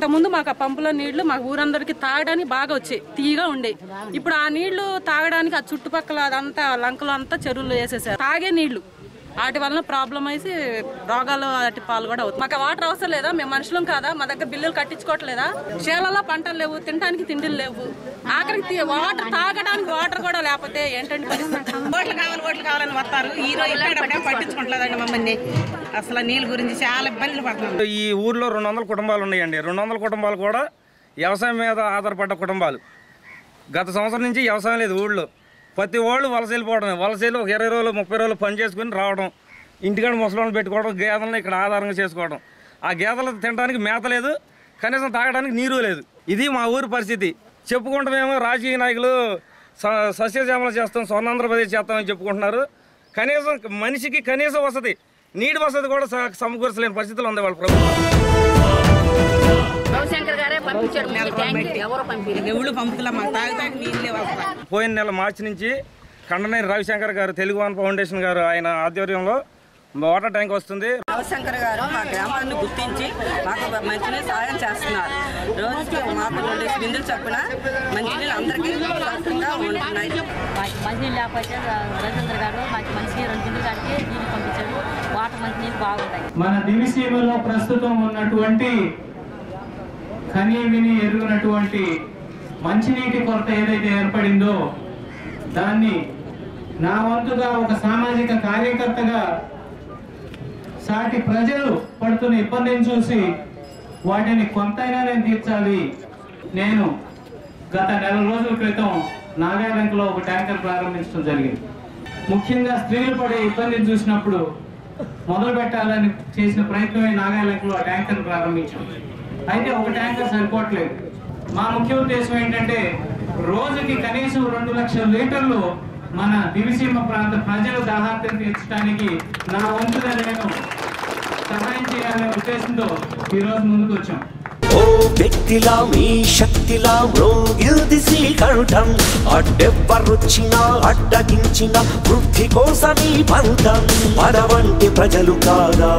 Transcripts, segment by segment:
అంతకుముందు మాకు ఆ పంపులో నీళ్ళు మా ఊరందరికి తాగడానికి బాగా వచ్చాయి తీగా ఉండే. ఇప్పుడు ఆ నీళ్ళు తాగడానికి ఆ చుట్టుపక్కల అదంతా లంకలు అంతా చెరువులు వేసేసారు. తాగే నీళ్ళు. వాటి వలన ప్రాబ్లం అయితే రోగాలు వాటి పాలు కూడా అవుతుంది మాకు వాటర్ అవసరం లేదా? మేము మనుషులం కాదా? మా దగ్గర బిల్లులు కట్టించుకోవట్లేదా? చేలలో పంటలు లేవు తినడానికి తిండిలు లేవు. ఆఖరికి వాటర్ తాగడానికి వాటర్ కూడా లేకపోతే ఏంటంటే ఓట్లు కావాలి ఓట్లు కావాలని వస్తారు. ఈ రోజు ఎక్కడప్పుడే పట్టించుకుంటలేదండి మమ్మల్ని. అసలు నీళ్ళ గురించి చాలా ఇబ్బందులు పడుతున్నాం. ఈ ఊర్లో రెండు వందల కుటుంబాలు ఉన్నాయండి. రెండు వందల కుటుంబాలు కూడా వ్యవసాయం మీద ఆధారపడ్డ కుటుంబాలు. గత సంవత్సరం నుంచి వ్యవసాయం లేదు ఊళ్ళో. ప్రతి వాళ్ళు వలస వెళ్ళిపోవడం వలసలు ఒక ఇరవై రోజులు ముప్పై రోజులు పని చేసుకుని రావడం ఇంటికాడ ముసలాళ్ళు పెట్టుకోవడం గేదెలను ఇక్కడ ఆధారంగా చేసుకోవడం. ఆ గేదెలు తినడానికి మేత లేదు కనీసం తాగడానికి నీరు లేదు. ఇది మా ఊరి పరిస్థితి. చెప్పుకుంటామేమో రాజకీయ నాయకులు స- సస్యశ్యామల చేస్తాం స్వర్ణాంధ్రప్రదేశ్ చేస్తామని చెప్పుకుంటున్నారు. కనీసం మనిషికి కనీస వసతి నీటి వసతి కూడా సమకూర్చలేని పరిస్థితులు ఉంది వాళ్ళ ప్రభుత్వం. రవిశంకర్ గారే పంపించాడు మీకు థ్యాంక్ యూ ఎవరు పంపించారు? ఎవళ్ళు పంపుతున్నా మాకు తాగుతానికి నీళ్ళే వస్తాయి పోయిన నెల మార్చి నుంచి కండనేని రవిశంకర్ గారు తెలుగు వన్ ఫౌండేషన్ గారు ఆయన ఆధ్వర్యంలో వాటర్ ట్యాంక్ వస్తుంది. రవిశంకర్ గారు మా గ్రామాన్ని గుర్తించి మాకు మంచినీళ్ళు సహాయం చేస్తున్నారు. రోజుకి మాకు రెండు బిందులు చొప్పున మంచినీళ్ళు అందరికీ సౌకర్యంగా ఉంటున్నాయి. మంచినీళ్ళు లేకపోతే రవీంద్ర గారు మాకు మంచి రెండు బిందులు కాడికి నీళ్ళు పంపించాడు వాటర్ మంచినీళ్ళు బాగుంటాయి. మన దివిసీమలో ప్రస్తుతం ఉన్నటువంటి కని విని ఎరుగునటువంటి మంచినీటి కొరత ఏదైతే ఏర్పడిందో దాన్ని నా వంతుగా ఒక సామాజిక కార్యకర్తగా సాటి ప్రజలు పడుతున్న ఇబ్బందిని చూసి వాటిని కొంతైనా నేను తీర్చాలి. నేను గత నెల రోజుల క్రితం నాగాలంకలో ఒక ట్యాంకర్ ప్రారంభించడం జరిగింది. ముఖ్యంగా స్త్రీలు పడే ఇబ్బందిని చూసినప్పుడు మొదలు పెట్టాలని చేసిన ప్రయత్నమే నాగాలంకలో ఆ ట్యాంకర్ ప్రారంభించాం. అయితే ఒక ట్యాంకర్ సరిపోవట్లేదు. మా ముఖ్య ఉద్దేశం ఏంటంటే రోజుకి కనీసం రెండు లక్షల లీటర్లు మన దివిసీమ ప్రాంత ప్రజల దాహార్థం తీర్చడానికి నా వంతుగా నేను సహాయం చేయాలనే ఉద్దేశంతో ఈరోజు ముందుకు వచ్చాం. వ్యక్తిలా మీ శక్తిలా మ్రోగిల్ది కంఠం అడ్డెవ్వరొచ్చినా అడ్డగించిన వృద్ధి కోసమీ పంతం మన ప్రజలు కాదా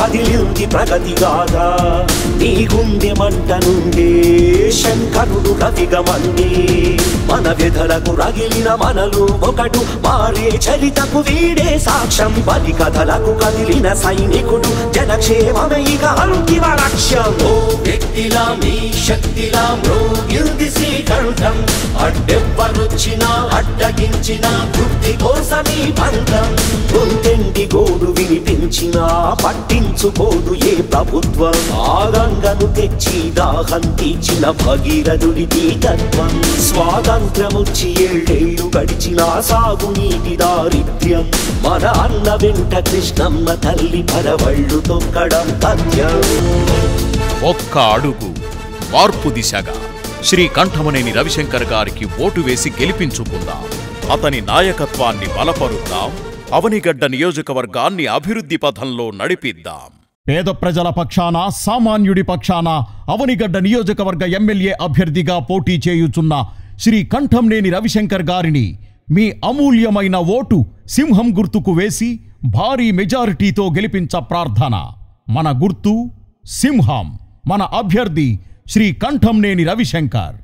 కదిలింది ప్రగతి కాదా నీ గుండె మంట నుండే శంకరుడు రవిగమండి మన వ్యధలకు రగిలిన మనలు ఒకడు మారే చరితకు వీడే సాక్ష్యం. బలి కథలకు కదిలిన సైనికుడు జనక్షేమమే ఇక అంతిమ లక్ష్యం. ఓ మీ శక్తిలా మ్రోగిల్ది శ్రీకంఠం అడ్డెవ్వరొచ్చినా అడ్డగించిన వృద్ధి కోసమీ బంధం. గొంతెండి గోడు వినిపించినా పట్టించుకోదు ఏ ప్రభుత్వం. ఆగంగను తెచ్చి దాహం తీర్చిన భగీరథుడి తత్వం స్వాతంత్రముచ్చి ఏళ్ళేళ్ళు గడిచిన సాగునీటి దారిద్ర్యం. మన అన్న వెంట కృష్ణమ్మ తల్లి పరవళ్ళు తొక్కడం తథ్యం. ఒక్క అడుగు. మార్పు దిశగా. శ్రీ కంఠమనేని రవిశంకర్ గారికి ఓటు వేసి గెలిపించుకుందాం. అతని నాయకత్వాన్ని బలపరుద్దాం. అవనిగడ్డ నియోజకవర్గాన్ని అభివృద్ధి పథంలో నడిపిద్దాం. పేద ప్రజల పక్షాన సామాన్యుడి పక్షాన అవనిగడ్డ నియోజకవర్గ ఎమ్మెల్యే అభ్యర్థిగా పోటీ చేయుచున్న శ్రీ కంఠంనేని రవిశంకర్ గారిని మీ అమూల్యమైన ఓటు సింహం గుర్తుకు వేసి భారీ మెజారిటీతో గెలిపించ ప్రార్థన. మన గుర్తు సింహం. మన అభ్యర్థి శ్రీ కంఠంనేని రవిశంకర్.